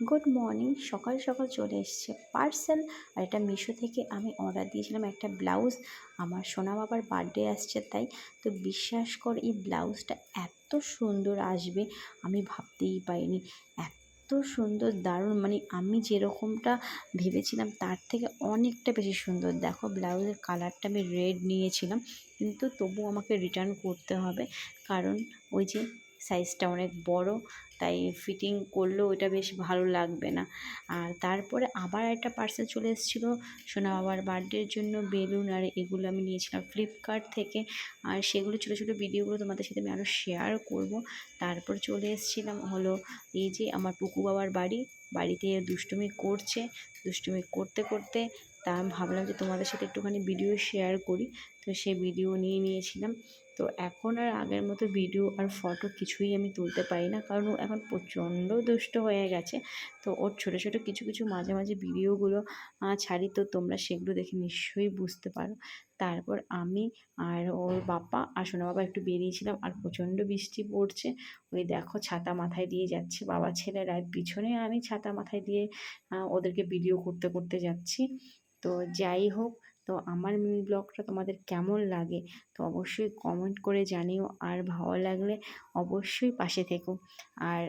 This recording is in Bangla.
গুড মর্নিং সকাল সকাল চলে এসছে পার্সেল। আর এটা মিশো থেকে আমি অর্ডার দিয়েছিলাম একটা ব্লাউজ। আমার সোনা বাবার বার্থডে আসছে, তাই। তো বিশ্বাস কর, এই ব্লাউজটা এত সুন্দর আসবে। আমি ভাবতেই পারিনি। এত সুন্দর, দারুণ। মানে আমি যেরকমটা ভেবেছিলাম, তার থেকে অনেকটা বেশি সুন্দর। দেখো, ব্লাউজের কালারটা আমি রেড নিয়েছিলাম। কিন্তু তবু আমাকে রিটার্ন করতে হবে। কারণ ওই যে সাইজটা অনেক বড়, তাই ফিটিং করলেও ওইটা বেশ ভালো লাগবে না। আর তারপরে আবার একটা পার্সেল চলে এসেছিল, সোনা বাবার বার্থডের জন্য বেলুন আর এগুলো আমি নিয়েছিলাম ফ্লিপকার্ট থেকে। আর সেগুলো ছোটো ছোটো ভিডিওগুলো তোমাদের সাথে আমি আরও শেয়ার করব। তারপর চলে এসেছিলাম হলো এই যে আমার পুকু বাবার বাড়ি, বাড়িতে দুষ্টুমি করছে। দুষ্টুমি করতে করতে তা ভাবলাম যে তোমাদের সাথে একটুখানি ভিডিও শেয়ার করি। তো সেই ভিডিও নিয়ে নিয়েছিলাম। তো এখন আর আগের মতো ভিডিও আর ফটো কিছুই আমি তুলতে পারি না, কারণ এখন প্রচণ্ড দুষ্ট হয়ে গেছে। তো ওর ছোটো ছোটো কিছু কিছু মাঝে মাঝে ভিডিওগুলো ছাড়ি, তো তোমরা সেগুলো দেখে নিশ্চয়ই বুঝতে পারো। তারপর আমি আর ওর বাপা আর সোনা বাবা একটু বেরিয়েছিলাম আর প্রচণ্ড বৃষ্টি পড়ছে। ওই দেখো ছাতা মাথায় দিয়ে যাচ্ছে, বাবা, ছেলেরা পিছনে আমি ছাতা মাথায় দিয়ে ওদেরকে ভিডিও করতে করতে যাচ্ছি। তো যাই হোক তো আমার মিনি ব্লগটা তোমাদের কেমন লাগে? তো অবশ্যই কমেন্ট করে জানিও। আর ভালো লাগলে অবশ্যই পাশে থেকো। আর